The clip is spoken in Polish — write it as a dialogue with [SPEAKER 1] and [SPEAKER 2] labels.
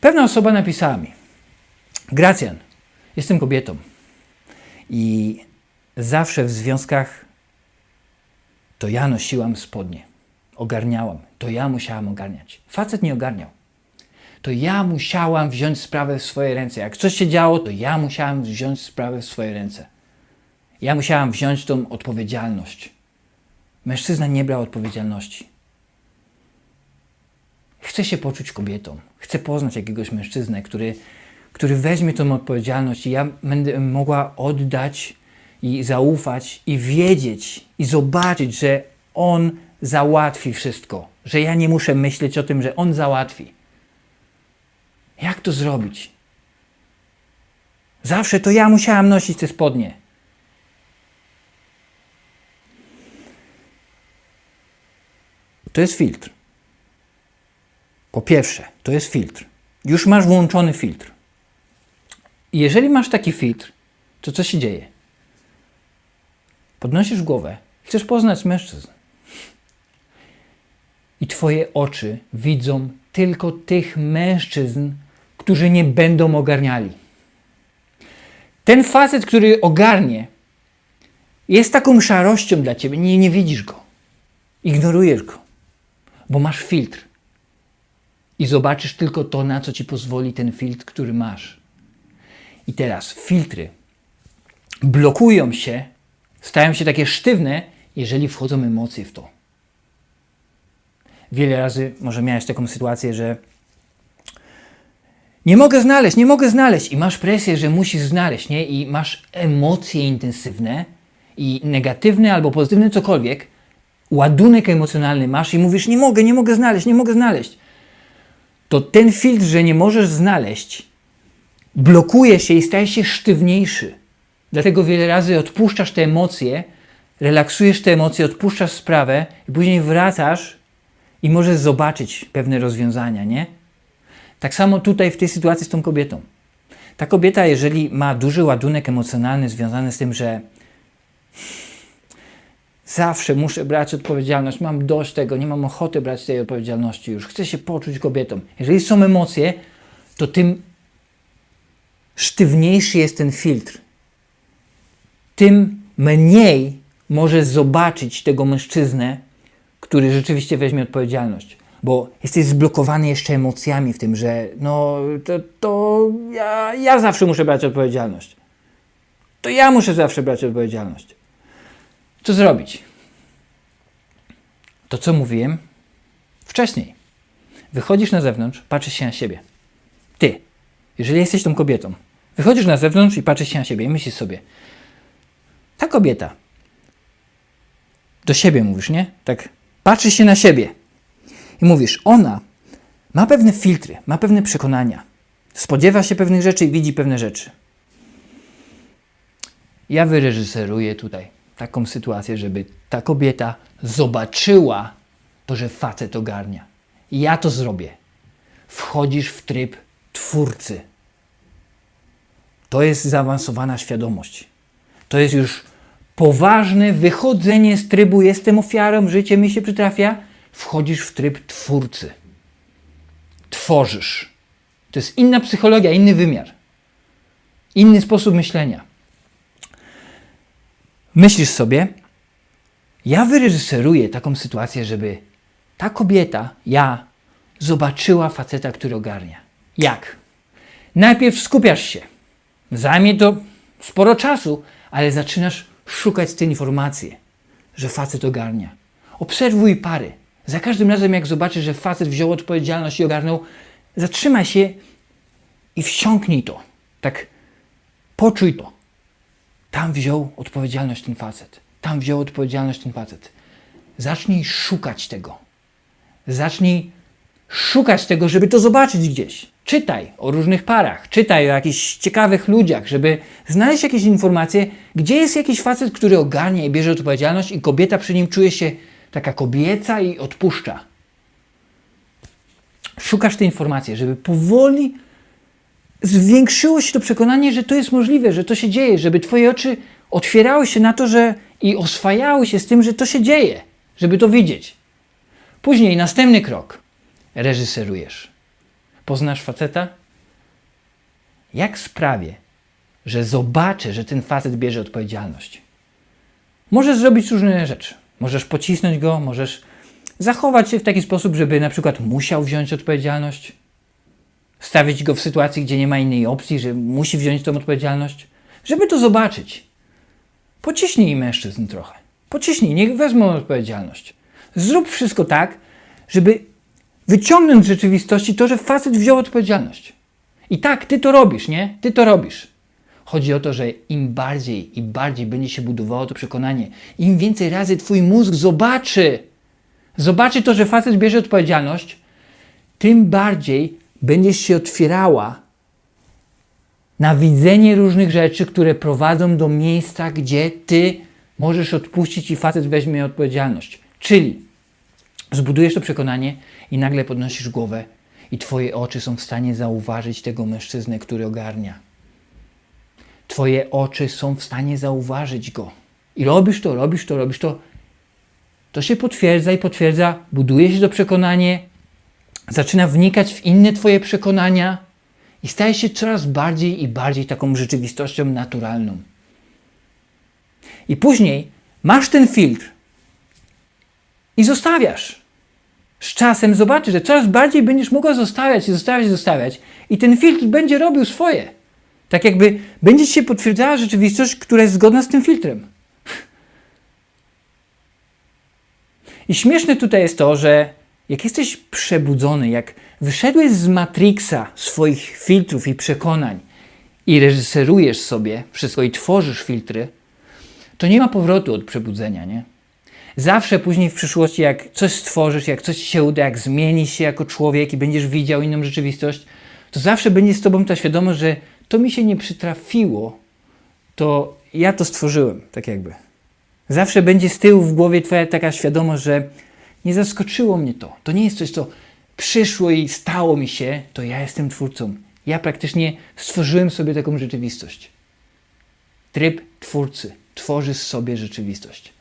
[SPEAKER 1] Pewna osoba napisała mi: Gracjan, jestem kobietą i zawsze w związkach to ja nosiłam spodnie, ogarniałam, to ja musiałam ogarniać. Facet nie ogarniał. To ja musiałam wziąć sprawę w swoje ręce. Jak coś się działo, to ja musiałam wziąć sprawę w swoje ręce. Ja musiałam wziąć tą odpowiedzialność. Mężczyzna nie brał odpowiedzialności. Chcę się poczuć kobietą. Chcę poznać jakiegoś mężczyznę, który, który weźmie tą odpowiedzialność i ja będę mogła oddać i zaufać i wiedzieć i zobaczyć, że on załatwi wszystko. Że ja nie muszę myśleć o tym, że on załatwi. Jak to zrobić? Zawsze to ja musiałam nosić te spodnie. To jest filtr. Po pierwsze, to jest filtr. Już masz włączony filtr. Jeżeli masz taki filtr, to co się dzieje? Podnosisz głowę, chcesz poznać mężczyzn. I twoje oczy widzą tylko tych mężczyzn, którzy nie będą ogarniali. Ten facet, który ogarnie, jest taką szarością dla ciebie. Nie, nie widzisz go. Ignorujesz go, bo masz filtr. I zobaczysz tylko to, na co ci pozwoli ten filtr, który masz. I teraz filtry blokują się, stają się takie sztywne, jeżeli wchodzą emocje w to. Wiele razy może miałeś taką sytuację, że nie mogę znaleźć, nie mogę znaleźć i masz presję, że musisz znaleźć, nie? I masz emocje intensywne i negatywne albo pozytywne, cokolwiek, ładunek emocjonalny masz i mówisz, nie mogę, nie mogę znaleźć, nie mogę znaleźć. To ten filtr, że nie możesz znaleźć, blokuje się i staje się sztywniejszy. Dlatego wiele razy odpuszczasz te emocje, relaksujesz te emocje, odpuszczasz sprawę i później wracasz i możesz zobaczyć pewne rozwiązania, nie? Tak samo tutaj w tej sytuacji z tą kobietą. Ta kobieta, jeżeli ma duży ładunek emocjonalny związany z tym, że zawsze muszę brać odpowiedzialność, mam dość tego, nie mam ochoty brać tej odpowiedzialności już, chcę się poczuć kobietą. Jeżeli są emocje, to tym sztywniejszy jest ten filtr. Tym mniej możesz zobaczyć tego mężczyznę, który rzeczywiście weźmie odpowiedzialność. Bo jesteś zblokowany jeszcze emocjami w tym, że no to, to ja, ja zawsze muszę brać odpowiedzialność. To ja muszę zawsze brać odpowiedzialność. Co zrobić? To, co mówiłem wcześniej. Wychodzisz na zewnątrz, patrzysz się na siebie. Ty, jeżeli jesteś tą kobietą, wychodzisz na zewnątrz i patrzysz się na siebie i myślisz sobie, ta kobieta, do siebie mówisz, nie? Tak, patrzysz się na siebie i mówisz, ona ma pewne filtry, ma pewne przekonania, spodziewa się pewnych rzeczy i widzi pewne rzeczy. Ja wyreżyseruję tutaj taką sytuację, żeby ta kobieta zobaczyła to, że facet ogarnia. Ja to zrobię. Wchodzisz w tryb twórcy. To jest zaawansowana świadomość. To jest już poważne wychodzenie z trybu jestem ofiarą, życie mi się przytrafia. Wchodzisz w tryb twórcy. Tworzysz. To jest inna psychologia, inny wymiar. Inny sposób myślenia myślisz sobie, ja wyreżyseruję taką sytuację, żeby ta kobieta, ja, zobaczyła faceta, który ogarnia. Jak? Najpierw skupiasz się. Zajmie to sporo czasu, ale zaczynasz szukać te informacje, że facet ogarnia. Obserwuj pary. Za każdym razem, jak zobaczysz, że facet wziął odpowiedzialność i ogarnął, zatrzymaj się i wsiąknij to. Tak poczuj to. Tam wziął odpowiedzialność ten facet. Tam wziął odpowiedzialność ten facet. Zacznij szukać tego. Zacznij szukać tego, żeby to zobaczyć gdzieś. Czytaj o różnych parach, czytaj o jakichś ciekawych ludziach, żeby znaleźć jakieś informacje, gdzie jest jakiś facet, który ogarnia i bierze odpowiedzialność, i kobieta przy nim czuje się taka kobieca i odpuszcza. Szukasz te informacje, żeby powoli zwiększyło się to przekonanie, że to jest możliwe, że to się dzieje, żeby Twoje oczy otwierały się na to, że i oswajały się z tym, że to się dzieje, żeby to widzieć. Później następny krok reżyserujesz. poznasz faceta? Jak sprawię, że zobaczę, że ten facet bierze odpowiedzialność? Możesz zrobić różne rzeczy. Możesz pocisnąć go, możesz zachować się w taki sposób, żeby na przykład musiał wziąć odpowiedzialność, stawić go w sytuacji, gdzie nie ma innej opcji, że musi wziąć tą odpowiedzialność, żeby to zobaczyć. Pociśnij mężczyzn trochę. Pociśnij, niech wezmą odpowiedzialność. Zrób wszystko tak, żeby wyciągnąć z rzeczywistości to, że facet wziął odpowiedzialność. I tak, ty to robisz, nie? Ty to robisz. Chodzi o to, że im bardziej i bardziej będzie się budowało to przekonanie, im więcej razy twój mózg zobaczy, zobaczy to, że facet bierze odpowiedzialność, tym bardziej będziesz się otwierała na widzenie różnych rzeczy, które prowadzą do miejsca, gdzie ty możesz odpuścić i facet weźmie odpowiedzialność. Czyli zbudujesz to przekonanie i nagle podnosisz głowę i twoje oczy są w stanie zauważyć tego mężczyznę, który ogarnia. Twoje oczy są w stanie zauważyć go. I robisz to, robisz to, robisz to. To się potwierdza i potwierdza, buduje się to przekonanie, zaczyna wnikać w inne Twoje przekonania i staje się coraz bardziej i bardziej taką rzeczywistością naturalną. I później masz ten filtr i zostawiasz. Z czasem zobaczysz, że coraz bardziej będziesz mogła zostawiać, zostawiać, zostawiać i ten filtr będzie robił swoje. Tak jakby będzie się potwierdzała rzeczywistość, która jest zgodna z tym filtrem. I śmieszne tutaj jest to, że jak jesteś przebudzony, jak wyszedłeś z Matrixa swoich filtrów i przekonań i reżyserujesz sobie wszystko i tworzysz filtry, to nie ma powrotu od przebudzenia, nie? Zawsze później w przyszłości, jak coś stworzysz, jak coś się uda, jak zmienisz się jako człowiek i będziesz widział inną rzeczywistość, to zawsze będzie z tobą ta świadomość, że to mi się nie przytrafiło, to ja to stworzyłem, tak jakby. Zawsze będzie z tyłu w głowie twoja taka świadomość, że nie zaskoczyło mnie to. To nie jest coś, co przyszło i stało mi się, to ja jestem twórcą. Ja praktycznie stworzyłem sobie taką rzeczywistość. Tryb twórcy. Tworzysz sobie rzeczywistość.